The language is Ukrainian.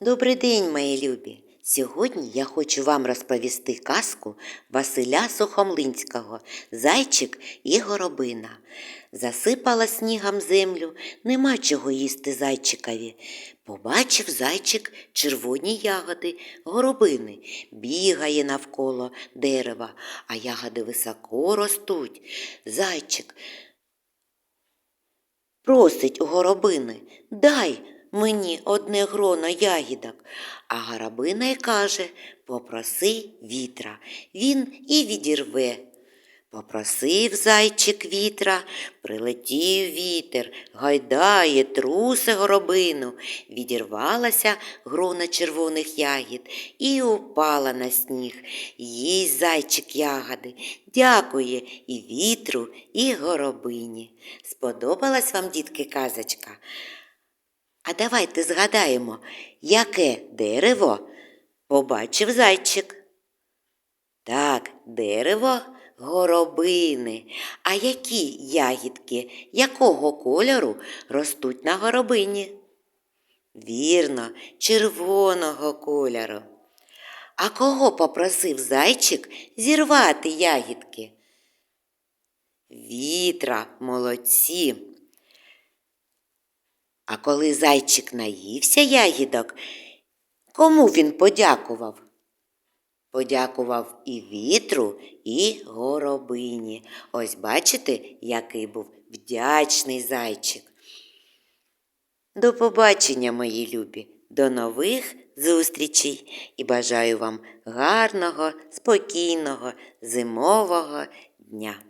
Добрий день, мої любі! Сьогодні я хочу вам розповісти казку Василя Сухомлинського Зайчик і горобина. Засипала снігом землю, нема чого їсти зайчикові. Побачив зайчик червоні ягоди, горобини, бігає навколо дерева, а ягоди високо ростуть. Зайчик просить у горобини, дай мені одне гроно ягідок. А горобина й каже, попроси вітра, він і відірве. Попросив зайчик вітра, прилетів вітер, гайдає, трусе горобину, відірвалася грона червоних ягід і упала на сніг. Їсть зайчик ягоди, дякує і вітру, і горобині. Сподобалась вам, дітки, казочка? А давайте згадаємо, яке дерево побачив зайчик. Так, дерево горобини. А які ягідки якого кольору ростуть на горобині? Вірно, червоного кольору. А кого попросив зайчик зірвати ягідки? Вітра, молодці. А коли зайчик наївся ягідок, кому він подякував? Подякував і вітру, і горобині. Ось бачите, який був вдячний зайчик. До побачення, мої любі, до нових зустрічей і бажаю вам гарного, спокійного, зимового дня.